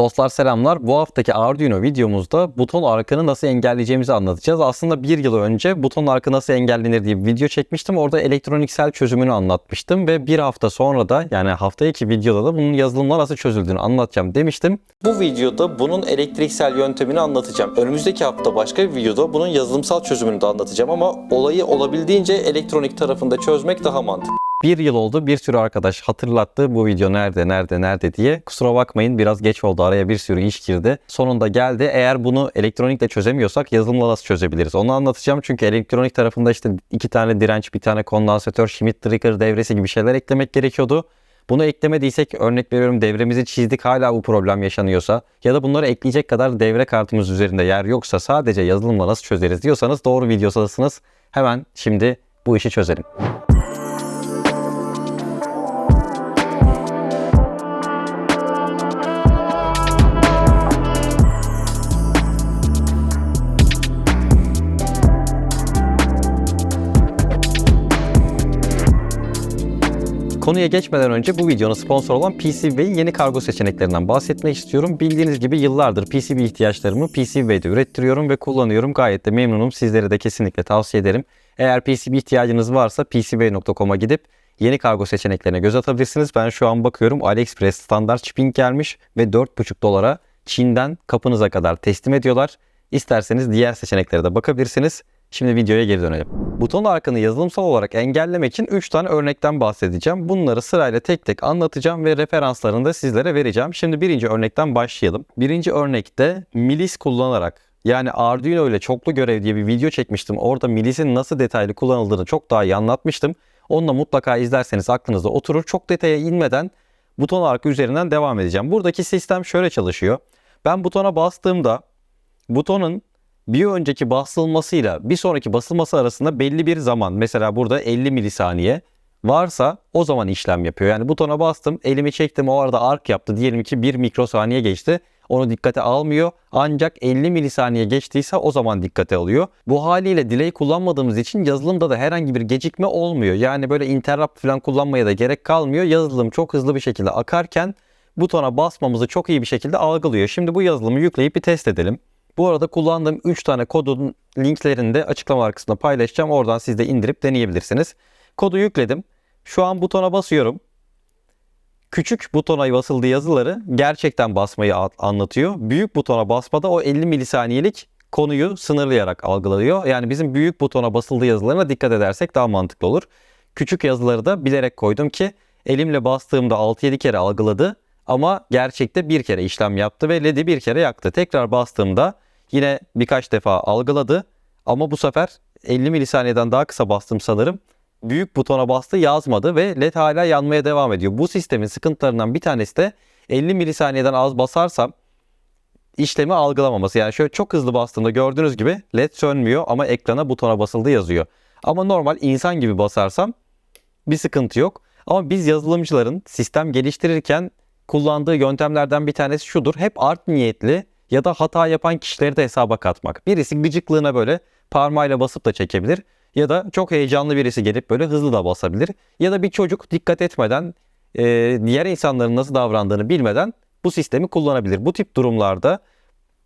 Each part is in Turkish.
Dostlar selamlar. Bu haftaki Arduino videomuzda buton arkanı nasıl engelleyeceğimizi anlatacağız. Aslında bir yıl önce buton arka nasıl engellenir diye bir video çekmiştim. Orada elektroniksel çözümünü anlatmıştım ve bir hafta sonra da yani hafta iki videoda da bunun yazılımla nasıl çözüldüğünü anlatacağım demiştim. Bu videoda bunun elektriksel yöntemini anlatacağım. Önümüzdeki hafta başka bir videoda bunun yazılımsal çözümünü de anlatacağım ama olayı olabildiğince elektronik tarafında çözmek daha mantıklı. Bir yıl oldu bir sürü arkadaş hatırlattı bu video nerede nerede nerede diye. Kusura bakmayın biraz geç oldu araya bir sürü iş girdi. Sonunda geldi. Eğer bunu elektronikle çözemiyorsak yazılımla nasıl çözebiliriz? Onu anlatacağım çünkü elektronik tarafında işte iki tane direnç, bir tane kondansatör, Schmitt trigger devresi gibi şeyler eklemek gerekiyordu. Bunu eklemediysek örnek veriyorum devremizi çizdik hala bu problem yaşanıyorsa ya da bunları ekleyecek kadar devre kartımız üzerinde yer yoksa sadece yazılımla nasıl çözeriz diyorsanız doğru videosadasınız. Hemen şimdi bu işi çözelim. Konuya geçmeden önce bu videonun sponsor olan PCB'in yeni kargo seçeneklerinden bahsetmek istiyorum. Bildiğiniz gibi yıllardır PCB ihtiyaçlarımı PCB'de ürettiriyorum ve kullanıyorum. Gayet de memnunum. Sizlere de kesinlikle tavsiye ederim. Eğer PCB ihtiyacınız varsa PCB.com'a gidip yeni kargo seçeneklerine göz atabilirsiniz. Ben şu an bakıyorum AliExpress standart shipping gelmiş ve 4,5 dolara Çin'den kapınıza kadar teslim ediyorlar. İsterseniz diğer seçeneklere de bakabilirsiniz. Şimdi videoya geri dönelim. Buton arkanı yazılımsal olarak engellemek için 3 tane örnekten bahsedeceğim. Bunları sırayla tek tek anlatacağım ve referanslarını da sizlere vereceğim. Şimdi birinci örnekten başlayalım. Birinci örnekte milis kullanarak yani Arduino ile çoklu görev diye bir video çekmiştim. Orada milisin nasıl detaylı kullanıldığını çok daha iyi anlatmıştım. Onu da mutlaka izlerseniz aklınızda oturur. Çok detaya inmeden buton arka üzerinden devam edeceğim. Buradaki sistem şöyle çalışıyor. Ben butona bastığımda butonun bir önceki basılmasıyla bir sonraki basılması arasında belli bir zaman mesela burada 50 milisaniye varsa o zaman işlem yapıyor. Yani butona bastım elimi çektim o arada ark yaptı diyelim ki 1 mikrosaniye geçti. Onu dikkate almıyor ancak 50 milisaniye geçtiyse o zaman dikkate alıyor. Bu haliyle delay kullanmadığımız için yazılımda da herhangi bir gecikme olmuyor. Yani böyle interrupt falan kullanmaya da gerek kalmıyor. Yazılım çok hızlı bir şekilde akarken butona basmamızı çok iyi bir şekilde algılıyor. Şimdi bu yazılımı yükleyip bir test edelim. Bu arada kullandığım 3 tane kodun linklerini de açıklama kısmında paylaşacağım. Oradan siz de indirip deneyebilirsiniz. Kodu yükledim. Şu an butona basıyorum. Küçük butona basıldığı yazıları gerçekten basmayı anlatıyor. Büyük butona basmada o 50 milisaniyelik konuyu sınırlayarak algılıyor. Yani bizim büyük butona basıldığı yazılarına dikkat edersek daha mantıklı olur. Küçük yazıları da bilerek koydum ki elimle bastığımda 6-7 kere algıladı ama gerçekte bir kere işlem yaptı ve LED'i bir kere yaktı. Tekrar bastığımda yine birkaç defa algıladı ama bu sefer 50 milisaniyeden daha kısa bastım sanırım. Büyük butona bastı yazmadı ve LED hala yanmaya devam ediyor. Bu sistemin sıkıntılarından bir tanesi de 50 milisaniyeden az basarsam işlemi algılamaması. Yani şöyle çok hızlı bastığımda gördüğünüz gibi LED sönmüyor ama ekrana butona basıldı yazıyor. Ama normal insan gibi basarsam bir sıkıntı yok. Ama biz yazılımcıların sistem geliştirirken kullandığı yöntemlerden bir tanesi şudur. Hep art niyetli ya da hata yapan kişileri de hesaba katmak. Birisi gıcıklığına böyle parmağıyla basıp da çekebilir. Ya da çok heyecanlı birisi gelip böyle hızlı da basabilir. Ya da bir çocuk dikkat etmeden e, diğer insanların nasıl davrandığını bilmeden bu sistemi kullanabilir. Bu tip durumlarda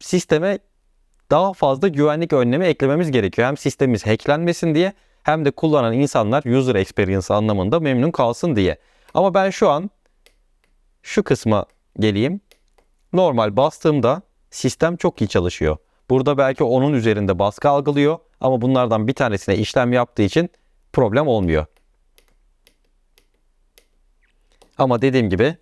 sisteme daha fazla güvenlik önlemi eklememiz gerekiyor. Hem sistemimiz hacklenmesin diye hem de kullanan insanlar user experience anlamında memnun kalsın diye. Ama ben şu an şu kısma geleyim. Normal bastığımda sistem çok iyi çalışıyor. Burada belki onun üzerinde baskı algılıyor ama bunlardan bir tanesine işlem yaptığı için problem olmuyor. Ama dediğim gibi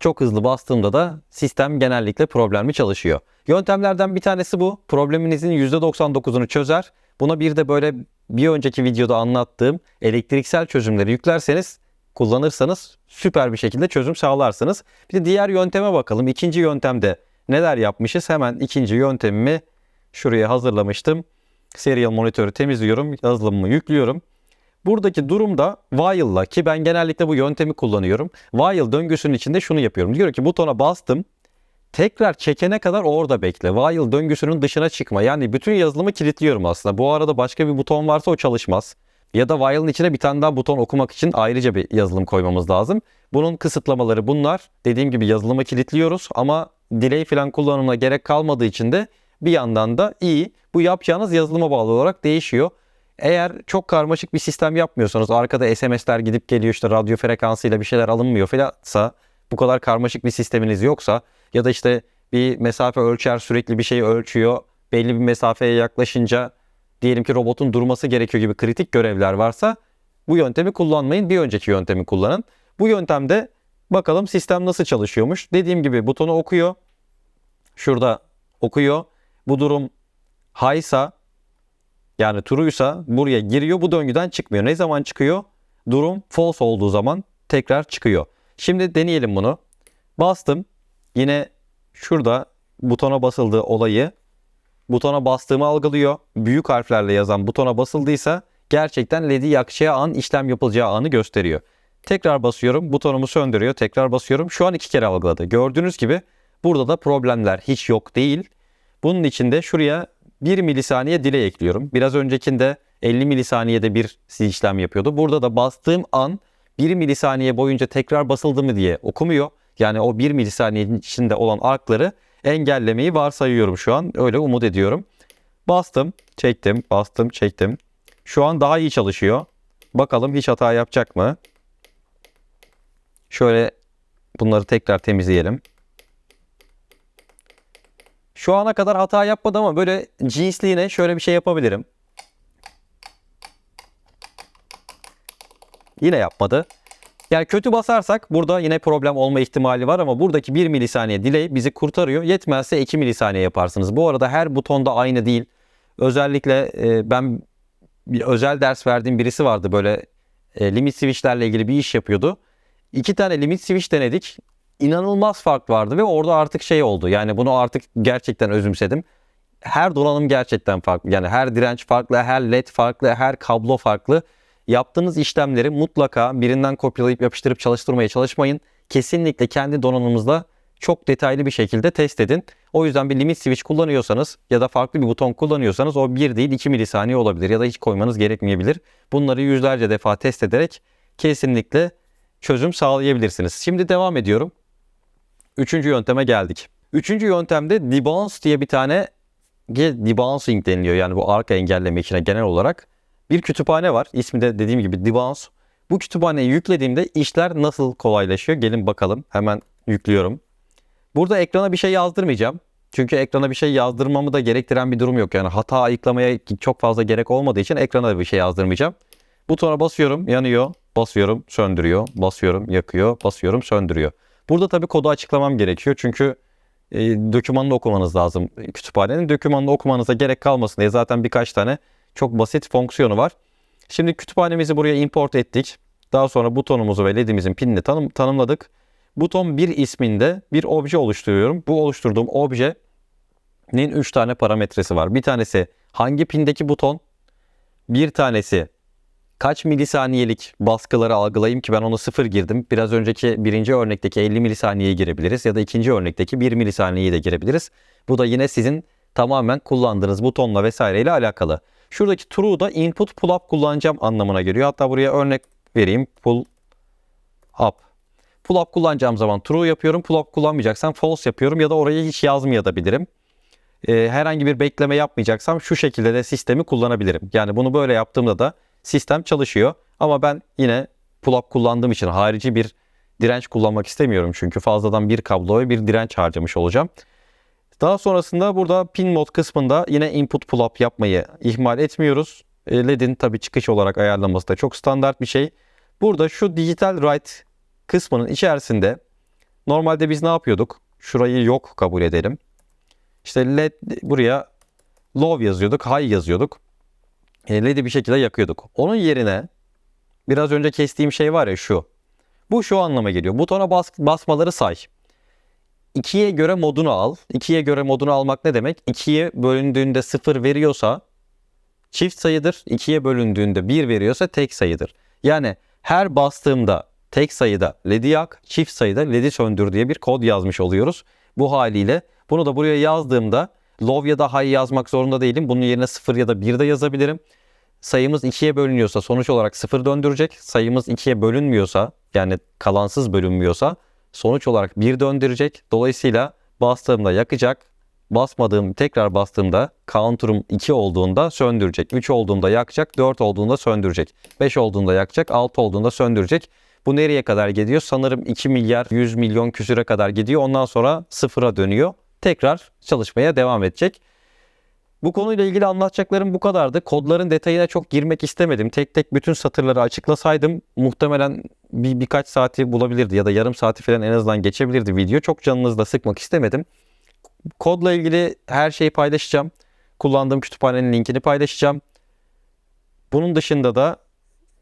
çok hızlı bastığımda da sistem genellikle problemli çalışıyor. Yöntemlerden bir tanesi bu. Probleminizin %99'unu çözer. Buna bir de böyle bir önceki videoda anlattığım elektriksel çözümleri yüklerseniz kullanırsanız süper bir şekilde çözüm sağlarsınız. Bir de diğer yönteme bakalım. İkinci yöntemde neler yapmışız? Hemen ikinci yöntemimi şuraya hazırlamıştım. Serial monitörü temizliyorum. Yazılımımı yüklüyorum. Buradaki durumda while'la ki ben genellikle bu yöntemi kullanıyorum. While döngüsünün içinde şunu yapıyorum. Diyor ki butona bastım. Tekrar çekene kadar orada bekle. While döngüsünün dışına çıkma. Yani bütün yazılımı kilitliyorum aslında. Bu arada başka bir buton varsa o çalışmaz. Ya da while'ın içine bir tane daha buton okumak için ayrıca bir yazılım koymamız lazım. Bunun kısıtlamaları bunlar. Dediğim gibi yazılımı kilitliyoruz ama delay falan kullanımına gerek kalmadığı için de bir yandan da iyi. Bu yapacağınız yazılıma bağlı olarak değişiyor. Eğer çok karmaşık bir sistem yapmıyorsanız arkada SMS'ler gidip geliyor işte radyo frekansıyla bir şeyler alınmıyor falansa bu kadar karmaşık bir sisteminiz yoksa ya da işte bir mesafe ölçer sürekli bir şeyi ölçüyor belli bir mesafeye yaklaşınca diyelim ki robotun durması gerekiyor gibi kritik görevler varsa bu yöntemi kullanmayın bir önceki yöntemi kullanın. Bu yöntemde bakalım sistem nasıl çalışıyormuş. Dediğim gibi butonu okuyor. Şurada okuyor. Bu durum high'sa yani true'ysa buraya giriyor bu döngüden çıkmıyor. Ne zaman çıkıyor? Durum false olduğu zaman tekrar çıkıyor. Şimdi deneyelim bunu. Bastım. Yine şurada butona basıldığı olayı butona bastığımı algılıyor. Büyük harflerle yazan butona basıldıysa gerçekten LED'i yakacağı an işlem yapılacağı anı gösteriyor. Tekrar basıyorum. Butonumu söndürüyor. Tekrar basıyorum. Şu an iki kere algıladı. Gördüğünüz gibi burada da problemler hiç yok değil. Bunun için de şuraya 1 milisaniye delay ekliyorum. Biraz öncekinde 50 milisaniyede bir işlem yapıyordu. Burada da bastığım an 1 milisaniye boyunca tekrar basıldı mı diye okumuyor. Yani o 1 milisaniyenin içinde olan arkları engellemeyi varsayıyorum şu an. Öyle umut ediyorum. Bastım, çektim, bastım, çektim. Şu an daha iyi çalışıyor. Bakalım hiç hata yapacak mı? Şöyle bunları tekrar temizleyelim. Şu ana kadar hata yapmadı ama böyle cinsliğine şöyle bir şey yapabilirim. Yine yapmadı. Yani kötü basarsak burada yine problem olma ihtimali var ama buradaki 1 milisaniye delay bizi kurtarıyor. Yetmezse 2 milisaniye yaparsınız. Bu arada her butonda aynı değil. Özellikle e, ben bir özel ders verdiğim birisi vardı böyle e, limit switchlerle ilgili bir iş yapıyordu. İki tane limit switch denedik. İnanılmaz fark vardı ve orada artık şey oldu. Yani bunu artık gerçekten özümsedim. Her donanım gerçekten farklı. Yani her direnç farklı, her led farklı, her kablo farklı. Yaptığınız işlemleri mutlaka birinden kopyalayıp yapıştırıp çalıştırmaya çalışmayın. Kesinlikle kendi donanımınızda çok detaylı bir şekilde test edin. O yüzden bir limit switch kullanıyorsanız ya da farklı bir buton kullanıyorsanız o 1 değil 2 milisaniye olabilir ya da hiç koymanız gerekmeyebilir. Bunları yüzlerce defa test ederek kesinlikle çözüm sağlayabilirsiniz. Şimdi devam ediyorum. Üçüncü yönteme geldik. Üçüncü yöntemde debounce diye bir tane debouncing deniliyor. Yani bu arka engelleme içine genel olarak bir kütüphane var. İsmi de dediğim gibi debounce. Bu kütüphaneyi yüklediğimde işler nasıl kolaylaşıyor? Gelin bakalım. Hemen yüklüyorum. Burada ekrana bir şey yazdırmayacağım. Çünkü ekrana bir şey yazdırmamı da gerektiren bir durum yok. Yani hata ayıklamaya çok fazla gerek olmadığı için ekrana da bir şey yazdırmayacağım. Butona basıyorum, yanıyor. Basıyorum, söndürüyor. Basıyorum, yakıyor. Basıyorum, söndürüyor. Burada tabii kodu açıklamam gerekiyor. Çünkü e, dokümanını okumanız lazım. Kütüphanenin dokümanını okumanıza gerek kalmasın diye zaten birkaç tane çok basit fonksiyonu var. Şimdi kütüphanemizi buraya import ettik. Daha sonra butonumuzu ve ledimizin pinini tanım, tanımladık. Buton 1 isminde bir obje oluşturuyorum. Bu oluşturduğum objenin 3 tane parametresi var. Bir tanesi hangi pindeki buton, bir tanesi kaç milisaniyelik baskıları algılayayım ki ben onu sıfır girdim. Biraz önceki birinci örnekteki 50 milisaniyeye girebiliriz ya da ikinci örnekteki 1 milisaniyeyi de girebiliriz. Bu da yine sizin tamamen kullandığınız butonla vesaireyle alakalı. Şuradaki true da input pull up kullanacağım anlamına geliyor. Hatta buraya örnek vereyim. Pull up. Pull up kullanacağım zaman true yapıyorum. Pull up kullanmayacaksam false yapıyorum ya da orayı hiç yazmayabilirim. Ee, herhangi bir bekleme yapmayacaksam şu şekilde de sistemi kullanabilirim. Yani bunu böyle yaptığımda da sistem çalışıyor. Ama ben yine pull up kullandığım için harici bir direnç kullanmak istemiyorum. Çünkü fazladan bir kablo ve bir direnç harcamış olacağım. Daha sonrasında burada pin mod kısmında yine input pull up yapmayı ihmal etmiyoruz. E, LED'in tabi çıkış olarak ayarlaması da çok standart bir şey. Burada şu digital write kısmının içerisinde normalde biz ne yapıyorduk? Şurayı yok kabul edelim. İşte LED buraya low yazıyorduk, high yazıyorduk. E, LED'i bir şekilde yakıyorduk. Onun yerine biraz önce kestiğim şey var ya şu. Bu şu anlama geliyor. Butona bas, basmaları say. 2'ye göre modunu al. 2'ye göre modunu almak ne demek? 2'ye bölündüğünde 0 veriyorsa çift sayıdır. 2'ye bölündüğünde 1 veriyorsa tek sayıdır. Yani her bastığımda tek sayıda LED'i yak, çift sayıda LED'i söndür diye bir kod yazmış oluyoruz. Bu haliyle bunu da buraya yazdığımda low ya da high yazmak zorunda değilim. Bunun yerine 0 ya da 1 de yazabilirim. sayımız 2'ye bölünüyorsa sonuç olarak 0 döndürecek. Sayımız 2'ye bölünmüyorsa yani kalansız bölünmüyorsa sonuç olarak 1 döndürecek. Dolayısıyla bastığımda yakacak. Basmadığım tekrar bastığımda counter'ım 2 olduğunda söndürecek. 3 olduğunda yakacak. 4 olduğunda söndürecek. 5 olduğunda yakacak. 6 olduğunda söndürecek. Bu nereye kadar gidiyor? Sanırım 2 milyar 100 milyon küsüre kadar gidiyor. Ondan sonra sıfıra dönüyor. Tekrar çalışmaya devam edecek. Bu konuyla ilgili anlatacaklarım bu kadardı. Kodların detayına çok girmek istemedim. Tek tek bütün satırları açıklasaydım muhtemelen bir birkaç saati bulabilirdi ya da yarım saati falan en azından geçebilirdi video. Çok canınızı da sıkmak istemedim. Kodla ilgili her şeyi paylaşacağım. Kullandığım kütüphanenin linkini paylaşacağım. Bunun dışında da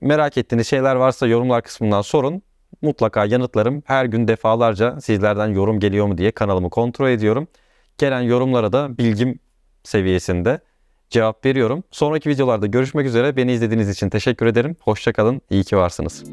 merak ettiğiniz şeyler varsa yorumlar kısmından sorun. Mutlaka yanıtlarım. Her gün defalarca sizlerden yorum geliyor mu diye kanalımı kontrol ediyorum. Gelen yorumlara da bilgim seviyesinde cevap veriyorum. Sonraki videolarda görüşmek üzere. Beni izlediğiniz için teşekkür ederim. Hoşçakalın. İyi ki varsınız.